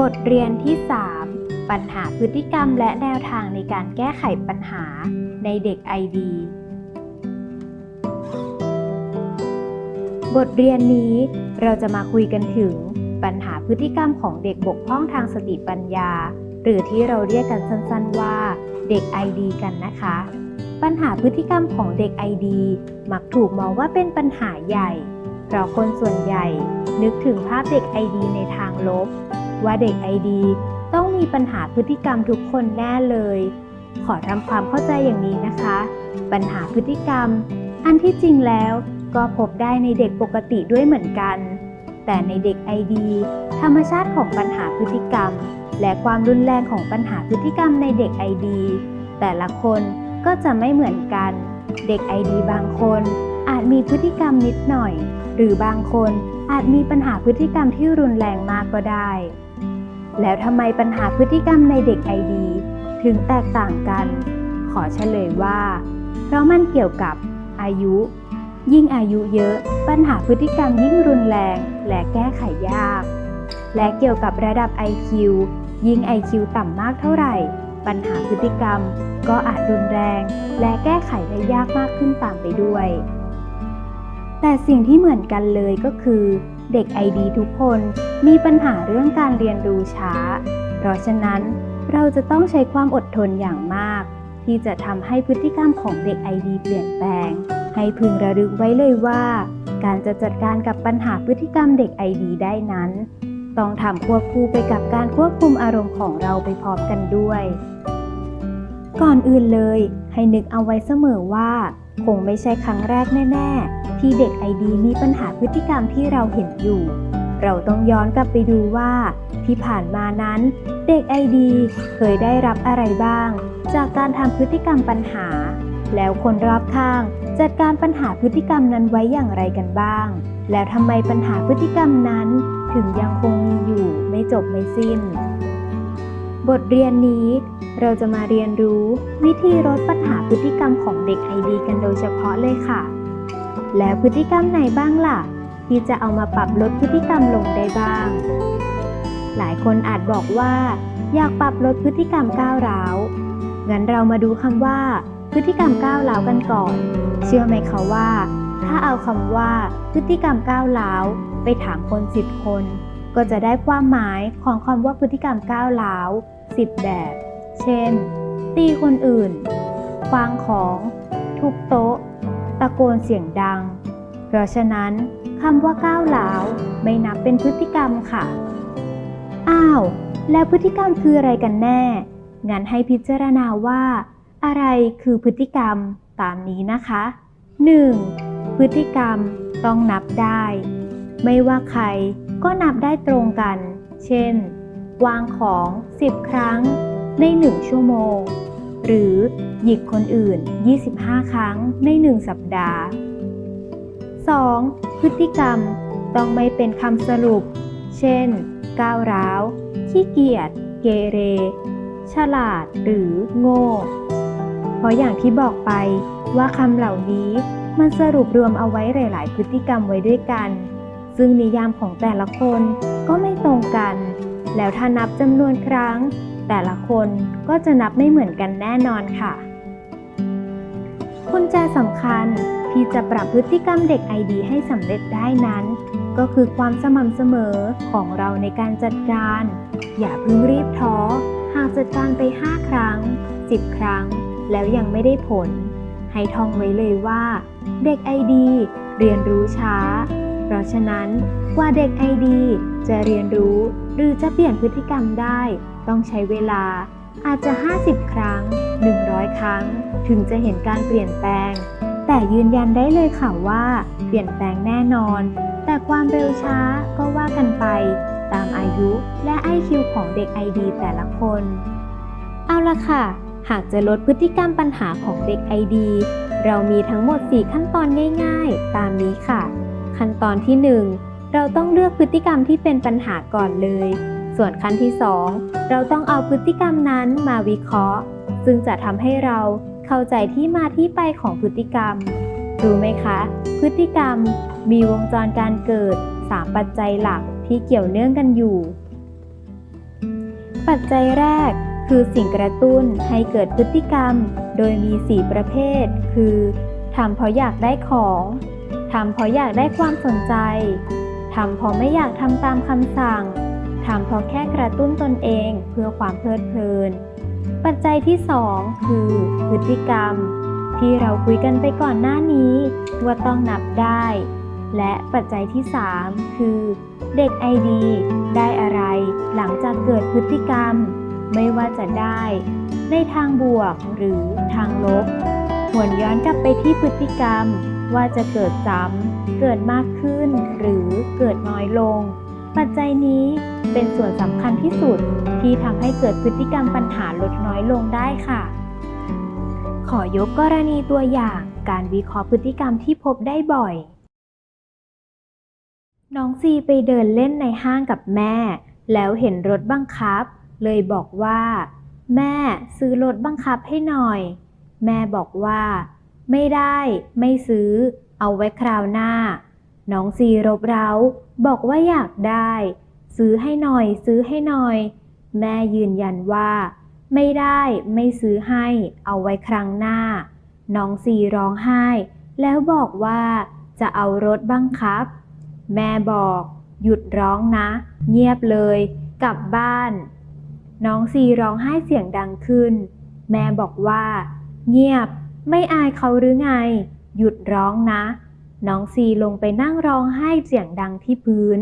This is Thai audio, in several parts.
บทเรียนที่ 3 ปัญหาพฤติกรรมและแนวทางในการแก้ไขปัญหาในเด็ก ID บทเรียนนี้เราจะมาคุยกันถึงปัญหาพฤติกรรมของเด็กบกพร่องทางสติปัญญา หรือที่เราเรียกกันสั้นๆว่าเด็ก ID กันนะคะ ปัญหาพฤติกรรมของเด็ก ID มักถูกมองว่าเป็นปัญหาใหญ่ เพราะคนส่วนใหญ่นึกถึงภาพเด็ก ID ในทางลบ ว่าเด็ก ID ต้องมีปัญหาพฤติกรรมทุกคนแน่เลย ขอทำความเข้าใจอย่างนี้นะคะ ปัญหาพฤติกรรม อันที่จริงแล้วก็พบได้ในเด็กปกติด้วยเหมือนกัน แต่ในเด็ก ID ธรรมชาติของปัญหาพฤติกรรม และความรุนแรงของปัญหาพฤติกรรมในเด็ก ID แต่ละคนก็จะไม่เหมือนกัน เด็ก ID บางคนอาจมีพฤติกรรมนิดหน่อย หรือบางคน อาจมีปัญหาพฤติกรรมที่รุนแรงมากก็ได้ แล้วทำไมปัญหาพฤติกรรมในเด็ก ID ถึงแตกต่างกัน ขอเฉลยว่า เพราะมันเกี่ยวกับอายุ ยิ่งอายุเยอะ ปัญหาพฤติกรรมยิ่งรุนแรงและแก้ไขยาก และเกี่ยวกับระดับ IQ ยิ่ง IQ ต่ำมากเท่าไหร่ ปัญหาพฤติกรรมก็อาจรุนแรง และแก้ไขได้ยากมากขึ้นตามไปด้วย แต่สิ่งที่เหมือนกันเลยก็คือ เด็ก ID ทุกคนมีปัญหาเรื่องการเรียนรู้ช้า เพราะฉะนั้นเราจะต้องใช้ความอดทนอย่างมาก ที่จะทำให้พฤติกรรมของเด็ก ID เปลี่ยนแปลง ให้พึงระลึกไว้เลยว่า การจะจัดการกับปัญหาพฤติกรรมเด็ก ID ได้นั้น ต้องทำควบคู่ไปกับการควบคุมอารมณ์ของเราไปพร้อมกันด้วย ก่อนอื่นเลย ให้นึกเอาไว้เสมอว่า คงไม่ใช่ครั้งแรกแน่ ๆ ที่เด็ก ID มีปัญหาพฤติกรรมที่เราเห็นอยู่ เราต้องย้อนกลับไปดูว่า ที่ผ่านมานั้น เด็ก ID เคยได้รับอะไรบ้าง จากการทำพฤติกรรมปัญหา แล้วคนรอบข้าง จัดการปัญหาพฤติกรรมนั้นไว้อย่างไรกันบ้าง แล้วทำไมปัญหาพฤติกรรมนั้น ถึงยังคงมีอยู่ไม่จบไม่สิ้น บทเรียนนี้เราจะมาเรียนรู้วิธีลดปัญหาพฤติกรรมของเด็ก ID กันโดยเฉพาะเลยค่ะ แล้วพฤติกรรมไหนบ้างล่ะ ที่จะเอามาปรับลดพฤติกรรมลงได้บ้าง หลายคนอาจบอกว่า อยากปรับลดพฤติกรรมก้าวร้าวงั้นเรามาดูคำว่า พฤติกรรมก้าวร้าวกันก่อน เชื่อไหมคะว่า ถ้าเอาคำว่า พฤติกรรมก้าวร้าวไปถามคนสิบคน ก็จะได้ความหมายของคำว่าพฤติกรรมก้าวร้าวสิบแบบ เช่น ตีคนอื่นควางของ ทุบโต๊ะ ตะโกนเสียงดัง เพราะฉะนั้นคำว่าก้าวร้าวไม่นับเป็นพฤติกรรมค่ะ อ้าว แล้วพฤติกรรมคืออะไรกันแน่ งั้นให้พิจารณาว่า อะไรคือพฤติกรรมตามนี้นะคะ 1. พฤติกรรมต้องนับได้ ไม่ว่าใครก็นับได้ตรงกัน เช่น วางของ 10 ครั้งใน 1 ชั่วโมง หรือหยิกคนอื่น 25 ครั้งใน 1 สัปดาห์ 2. พฤติกรรมต้องไม่เป็นคำสรุป เช่น ก้าวร้าว ขี้เกียจ เกเร ฉลาด หรือโง่ เพราะอย่างที่บอกไปว่าคำเหล่านี้มันสรุปรวมเอาไว้หลาย ๆ พฤติกรรมไว้ด้วยกัน ซึ่งนิยามของแต่ละคนก็ไม่ตรงกัน แล้วถ้านับจำนวนครั้ง แต่ละคนก็จะนับไม่เหมือนกันแน่นอนค่ะ กุญแจสำคัญที่จะปรับพฤติกรรมเด็ก ID ให้สำเร็จได้นั้น ก็คือความสม่ำเสมอของเราในการจัดการ อย่าเพิ่งรีบท้อ หากจัดการไป 5 ครั้ง 10 ครั้ง แล้วยังไม่ได้ผล ให้ท่องไว้เลยว่า เด็ก ID เรียนรู้ช้า เพราะฉะนั้นกว่าเด็ก ID จะเรียนรู้หรือจะเปลี่ยนพฤติกรรมได้ ต้องใช้เวลาอาจจะ 50 ครั้ง 100 ครั้ง ถึงจะเห็นการเปลี่ยนแปลง แต่ยืนยันได้เลยค่ะว่า เปลี่ยนแปลงแน่นอน แต่ความเร็วช้าก็ว่ากันไป ตามอายุและ IQ ของเด็ก ID แต่ละคน เอาละค่ะ หากจะลดพฤติกรรมปัญหาของเด็ก ID เรามีทั้งหมด 4 ขั้นตอนง่าย ๆ ตามนี้ค่ะ ขั้นตอนที่ 1 เราต้องเลือกพฤติกรรมที่เป็นปัญหาก่อนเลย ส่วนขั้นที่ 2 เราต้องเอาพฤติกรรมนั้นมาวิเคราะห์ ซึ่งจะทำให้เราเข้าใจที่มาที่ไปของพฤติกรรม รู้ไหมคะ พฤติกรรมมีวงจรการเกิด 3 ปัจจัยหลักที่เกี่ยวเนื่องกันอยู่ ปัจจัยแรกคือสิ่งกระตุ้นให้เกิดพฤติกรรม โดยมี 4 ประเภท คือทำเพราะอยากได้ของทำเพราะอยากได้ความสนใจทำเพราะไม่อยากทำตามคำสั่ง ทำเพราะแค่กระตุ้นตนเองเพื่อความเพลิดเพลิน ปัจจัยที่ 2 คือ พฤติกรรม ที่เราคุยกันไปก่อนหน้านี้ ว่าต้องนับได้ และปัจจัยที่ 3 คือ เด็กไอดี ได้อะไร หลังจากเกิดพฤติกรรม ไม่ว่าจะได้ ในทางบวกหรือทางลบหวนย้อนกลับไปที่พฤติกรรมว่าจะเกิดซ้ำ เกิดมากขึ้น หรือเกิดน้อยลง ปัจจัยนี้ เป็นส่วนสำคัญที่สุดที่ทำให้เกิดพฤติกรรมปัญหาลดน้อยลงได้ค่ะ ขอยกกรณีตัวอย่างการวิเคราะห์พฤติกรรมที่พบได้บ่อย น้องซีไปเดินเล่นในห้างกับแม่ แล้วเห็นรถบังคับ เลยบอกว่า แม่ซื้อรถบังคับให้หน่อย แม่บอกว่า ไม่ได้ ไม่ซื้อ เอาไว้คราวหน้า น้องซีรบเร้า บอกว่าอยากได้ ซื้อให้หน่อย ซื้อให้หน่อย แม่ยืนยันว่า ไม่ได้ไม่ซื้อให้ เอาไว้ครั้งหน้า น้องซีร้องไห้ แล้วบอกว่าจะเอารถบังครับ แม่บอก หยุดร้องนะ เงียบเลย กลับบ้าน น้องซีร้องไห้เสียงดังขึ้น แม่บอกว่า เงียบ ไม่อายเขาหรือไง หยุดร้องนะ น้องซีลงไปนั่งร้องไห้เสียงดังที่พื้น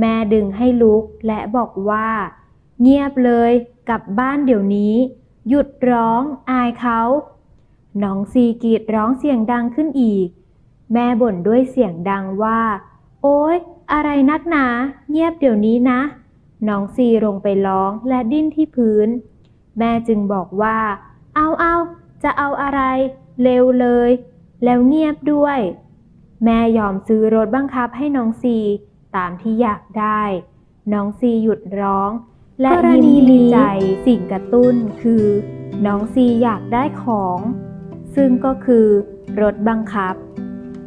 แม่ดึงให้ลุกและบอกว่า เงียบเลยกลับบ้านเดี๋ยวนี้ หยุดร้องอายเขาน้องซีกรีดร้องเสียงดังขึ้นอีก แม่บ่นด้วยเสียงดังว่า โอ๊ย อะไรนักหนา เงียบเดี๋ยวนี้นะ น้องซีลงไปร้องและดิ้นที่พื้น แม่จึงบอกว่า เอาเอาจะเอาอะไร เร็วเลย แล้วเงียบด้วย แม่ยอมซื้อรถบังคับให้น้องซี ตามที่อยากได้ น้องซีหยุดร้อง และกรยิ้มณีนี้ดีใจสิ่งกระตุ้นคือ น้องซีอยากได้ของ ซึ่งก็คือรถบังคับ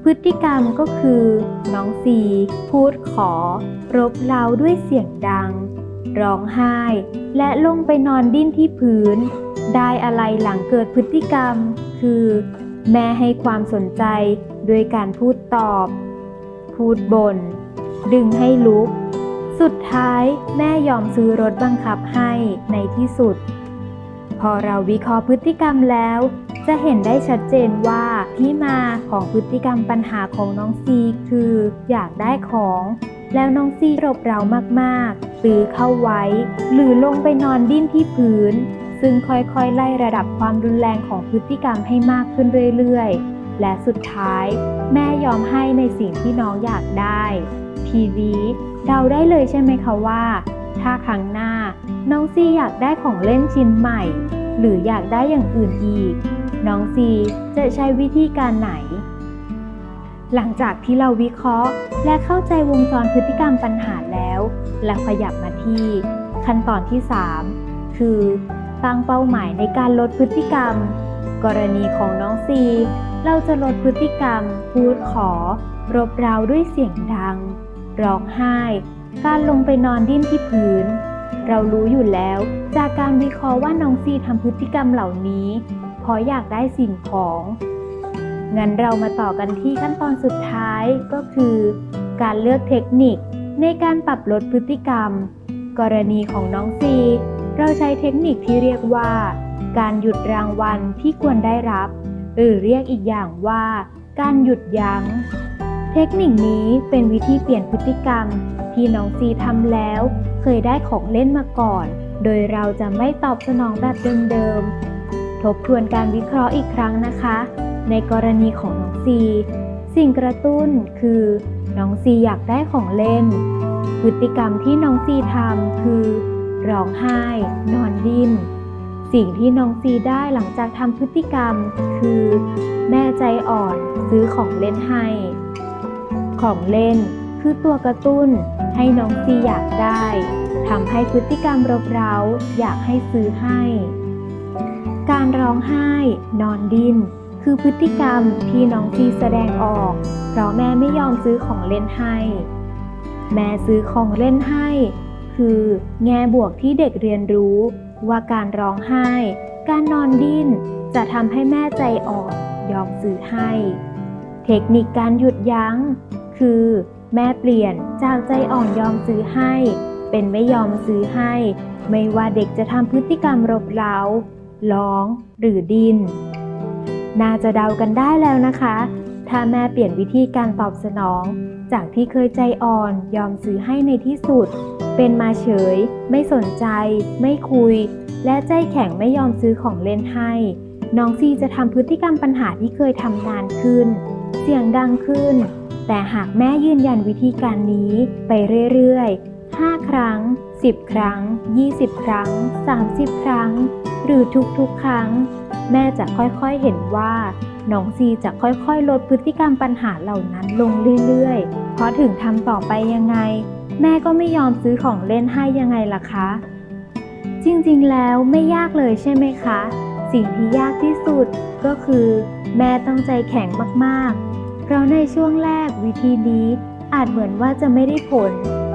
พฤติกรรมก็คือ น้องซีพูดขอ รบเร้าด้วยเสียงดัง ร้องไห้ และลงไปนอนดิ้นที่พื้น ได้อะไรหลังเกิดพฤติกรรม คือ แม่ให้ความสนใจโดยการพูดตอบ พูดบน่น ดึงให้ลุก สุดท้ายแม่ยอมซื้อรถบังคับให้ในที่สุด พอเราวิเคราะห์พฤติกรรมแล้ว จะเห็นได้ชัดเจนว่าที่มาของพฤติกรรมปัญหาของน้องซีคืออยากได้ของ แล้วน้องซีรบเรามากๆซื้อเข้าไว้ หรือลงไปนอนดิ้นที่พื้นซึ่งค่อยๆ ไล่ระดับความรุนแรงของพฤติกรรมให้มากขึ้นเรื่อยๆ และสุดท้าย แม่ยอมให้ในสิ่งที่น้องอยากได้ ทีนี้เดาได้เลยใช่ไหมคะว่า ถ้าครั้งหน้าน้องซีอยากได้ของเล่นชิ้นใหม่ หรืออยากได้อย่างอื่นอีก น้องซีจะใช้วิธีการไหน หลังจากที่เราวิเคราะห์ และเข้าใจวงจรพฤติกรรมปัญหาแล้วและขยับมาที่ ขั้นตอนที่ 3 คือตั้งเป้าหมายในการลดพฤติกรรม กรณีของน้องซีเราจะลดพฤติกรรม พูดขอ รบเร้าด้วยเสียงดัง ร้องไห้ การลงไปนอนดิ้นที่พื้น เรารู้อยู่แล้วจากการวิเคราะห์ว่าน้องซีทำพฤติกรรมเหล่านี้ เพราะอยากได้สิ่งของ งั้นเรามาต่อกันที่ขั้นตอนสุดท้ายก็คือ การเลือกเทคนิคในการปรับลดพฤติกรรม กรณีของน้องซี เราใช้เทคนิคที่เรียกว่า การหยุดรางวัลที่ควรได้รับ หรือเรียกอีกอย่างว่า การหยุดยัง้ง เทคนิคนี้เป็นวิธีเปลี่ยนพฤติกรรม ที่น้องซีทำแล้ว เคยได้ของเล่นมาก่อน โดยเราจะไม่ตอบสนองแบบเดิมๆ ทบทวนการวิเคราะห์อีกครั้งนะคะ ในกรณีของน้องซี สิ่งกระตุ้นคือ น้องซีอยากได้ของเล่น พฤติกรรมที่น้องซีทำคือ ร้องไห้ นอนดิ้น สิ่งที่น้องซีได้หลังจากทำพฤติกรรม คือ แม่ใจอ่อนซื้อของเล่นให้ ของเล่น คือตัวกระตุ้น ให้น้องซีอยากได้ทำให้พฤติกรรมรบเร้าอยากให้ซื้อให้ การร้องไห้ นอนดิ้นคือพฤติกรรมที่น้องซีแสดงออก เพราะแม่ไม่ยอมซื้อของเล่นให้ แม่ซื้อของเล่นให้ คือแง่บวกที่เด็กเรียนรู้ ว่าการร้องไห้ การนอนดิ้น จะทำให้แม่ใจอ่อนยอมซื้อให้ เทคนิคการหยุดยั้ง คือ แม่เปลี่ยนจากใจอ่อนยอมซื้อให้ เป็นไม่ยอมซื้อให้ ไม่ว่าเด็กจะทำพฤติกรรมรบเร้า ร้องหรือดิ้นน่าจะเดากันได้แล้วนะคะ ถ้าแม่เปลี่ยนวิธีการตอบสนอง จากที่เคยใจอ่อนยอมซื้อให้ในที่สุด เป็นมาเฉย ไม่สนใจ ไม่คุย และใจแข็งไม่ยอมซื้อของเล่นให้น้องซีจะทำพฤติกรรมปัญหาที่เคยทำนานขึ้น เสียงดังขึ้น แต่หากแม่ยืนยันวิธีการนี้ไปเรื่อยๆ 5 ครั้ง 10 ครั้ง 20 ครั้ง 30 ครั้ง หรือทุกๆ ครั้ง แม่จะค่อยๆ เห็นว่าน้องซีจะค่อยๆ ลดพฤติกรรมปัญหาเหล่านั้นลงเรื่อยๆ เพราะถึงทำต่อไปยังไง แม่ก็ไม่ยอมซื้อของเล่นให้ยังไงล่ะคะ จริงๆ แล้วไม่ยากเลยใช่ไหมคะ สิ่งที่ยากที่สุดก็คือ แม่ต้องใจแข็งมากๆ เพราะในช่วงแรกวิธีนี้อาจเหมือนว่าจะไม่ได้ผล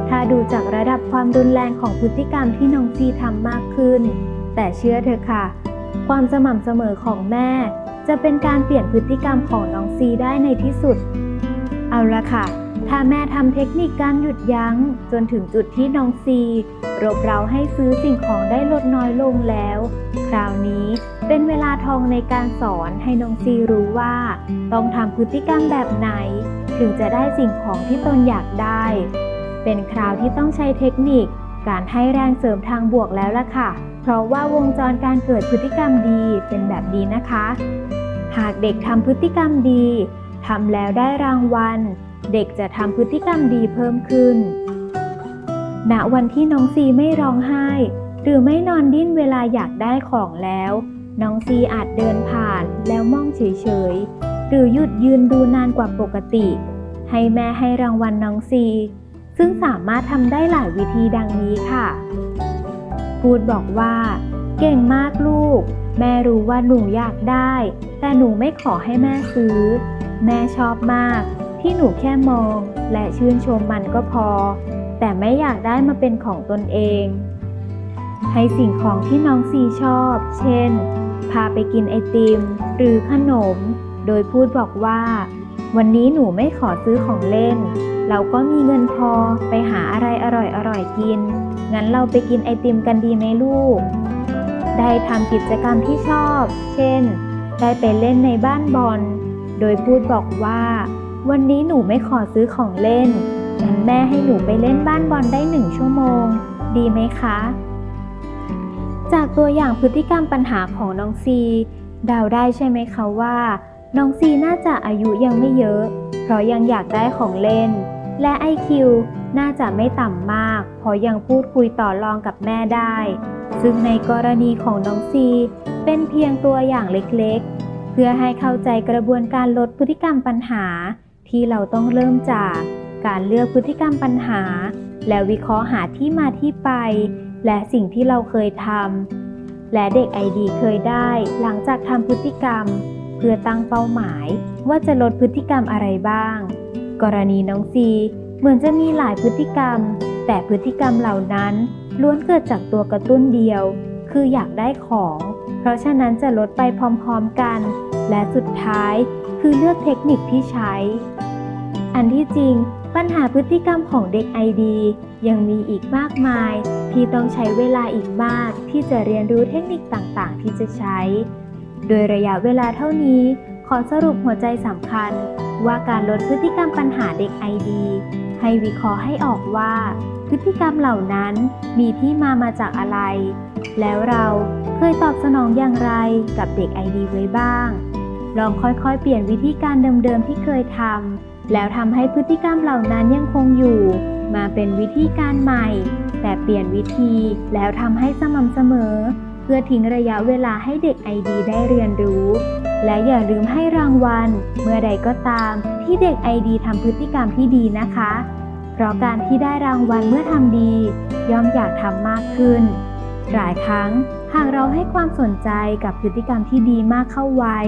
ถ้าดูจากระดับความรุนแรงของพฤติกรรมที่น้องซีทำมากขึ้น แต่เชื่อเถอะค่ะ ความสม่ำเสมอของแม่ จะเป็นการเปลี่ยนพฤติกรรมของน้องซีได้ในที่สุด เอาละค่ะ ถ้าแม่ทำเทคนิคการหยุดยั้ง จนถึงจุดที่น้องซีรบเราให้ซื้อสิ่งของได้ลดน้อยลงแล้ว คราวนี้เป็นเวลาทองในการสอนให้น้องซีรู้ว่า ต้องทำพฤติกรรมแบบไหน ถึงจะได้สิ่งของที่ตนอยากได้ เป็นคราวที่ต้องใช้เทคนิค การให้แรงเสริมทางบวกแล้วล่ะค่ะ เพราะว่าวงจรการเกิดพฤติกรรมดีเป็นแบบนี้นะคะ หากเด็กทำพฤติกรรมดีทำแล้วได้รางวัล เด็กจะทำพฤติกรรมดีเพิ่มขึ้น ณ วันที่น้องซีไม่ร้องไห้ หรือไม่นอนดิ้นเวลาอยากได้ของแล้ว น้องซีอาจเดินผ่านแล้วมองเฉยๆ หรือหยุดยืนดูนานกว่าปกติ ให้แม่ให้รางวัลน้องซี ซึ่งสามารถทำได้หลายวิธีดังนี้ค่ะ พูดบอกว่า เก่งมากลูก แม่รู้ว่าหนูอยากได้ แต่หนูไม่ขอให้แม่ซื้อ แม่ชอบมาก ที่หนูแค่มองและชื่นชมมันก็พอ แต่ไม่อยากได้มาเป็นของตนเอง ให้สิ่งของที่น้องซีชอบ เช่น พาไปกินไอติม หรือขนม โดยพูดบอกว่า วันนี้หนูไม่ขอซื้อของเล่น เราก็มีเงินพอไปหาอะไรอร่อยๆกิน งั้นเราไปกินไอติมกันดีไหมลูก ได้ทำกิจกรรมที่ชอบ เช่น ได้ไปเล่นในบ้านบอล โดยพูดบอกว่า วันนี้หนูไม่ขอซื้อของเล่นงั้นแม่ให้หนูไปเล่นบ้านบอลได้หนึ่งชั่วโมง ดีไหมคะ จากตัวอย่างพฤติกรรมปัญหาของน้องซีเดาได้ใช่ไหมคะว่า น้องซีน่าจะอายุยังไม่เยอะ เพราะยังอยากได้ของเล่น และ IQ น่าจะไม่ต่ำมาก เพราะยังพูดคุยต่อรองกับแม่ได้ ซึ่งในกรณีของน้องซี เป็นเพียงตัวอย่างเล็กๆ เพื่อให้เข้าใจกระบวนการลดพฤติกรรมปัญหา ที่เราต้องเริ่มจากการเลือกพฤติกรรมปัญหา และวิเคราะห์หาที่มาที่ไป และสิ่งที่เราเคยทำและเด็กไอดีเคยได้ หลังจากทำพฤติกรรม เพื่อตั้งเป้าหมายว่าจะลดพฤติกรรมอะไรบ้าง กรณีน้องซีเหมือนจะมีหลายพฤติกรรม แต่พฤติกรรมเหล่านั้นล้วนเกิดจากตัวกระตุ้นเดียว คืออยากได้ของ เพราะฉะนั้นจะลดไปพร้อมๆกัน และสุดท้าย คือเลือกเทคนิคที่ใช้ อันที่จริงปัญหาพฤติกรรมของเด็กไอดียังมีอีกมากมาย ที่ต้องใช้เวลาอีกมาก ที่จะเรียนรู้เทคนิคต่างๆ ที่จะใช้ โดยระยะเวลาเท่านี้ ขอสรุปหัวใจสำคัญ ว่าการลดพฤติกรรมปัญหาเด็กไอดีให้วิเคราะห์ให้ออกว่า พฤติกรรมเหล่านั้นมีที่มามาจากอะไร แล้วเราเคยตอบสนองอย่างไรกับเด็กไอดีไว้บ้าง ลองค่อยๆ เปลี่ยนวิธีการเดิมๆที่เคยทำแล้วทำให้พฤติกรรมเหล่านั้นยังคงอยู่ มาเป็นวิธีการใหม่ แต่เปลี่ยนวิธีแล้วทำให้สม่ำเสมอ เพื่อทิ้งระยะเวลาให้เด็กไอดีได้เรียนรู้ และอย่าลืมให้รางวัล เมื่อใดก็ตาม ที่เด็กไอดีทำพฤติกรรมที่ดีนะคะ เพราะการที่ได้รางวัลเมื่อทำดี ย่อมอยากทำมากขึ้น หลายครั้งหากเราให้ความสนใจกับพฤติกรรมที่ดีมากเข้าไว้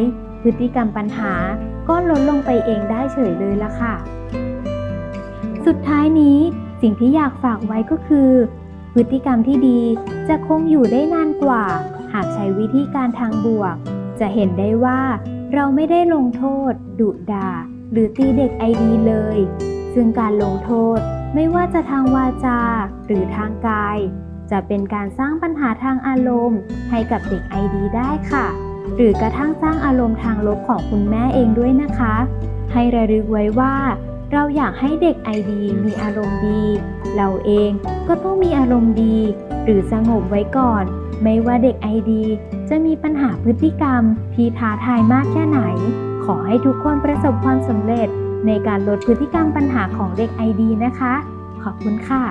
พฤติกรรมปัญหาก็ลดลงไปเองได้เฉยเลยละค่ะ สุดท้ายนี้สิ่งที่อยากฝากไว้ก็คือ พฤติกรรมที่ดีจะคงอยู่ได้นานกว่า หากใช้วิธีการทางบวก จะเห็นได้ว่าเราไม่ได้ลงโทษ ดุด่า หรือตีเด็กไอดีเลย ซึ่งการลงโทษไม่ว่าจะทางวาจา หรือทางกาย จะเป็นการสร้างปัญหาทางอารมณ์ให้กับเด็กไอดีได้ค่ะ หรือกระทั่งสร้างอารมณ์ทางลบของคุณแม่เองด้วยนะคะ ให้ระลึกไว้ว่า เราอยากให้เด็กไอดีมีอารมณ์ดี เราเองก็ต้องมีอารมณ์ดี หรือสงบไว้ก่อน ไม่ว่าเด็กไอดี จะมีปัญหาพฤติกรรม ที่ท้าทายมากแค่ไหน ขอให้ทุกคนประสบความสำเร็จ ในการลดพฤติกรรมปัญหาของเด็กไอดีนะคะ ขอบคุณค่ะ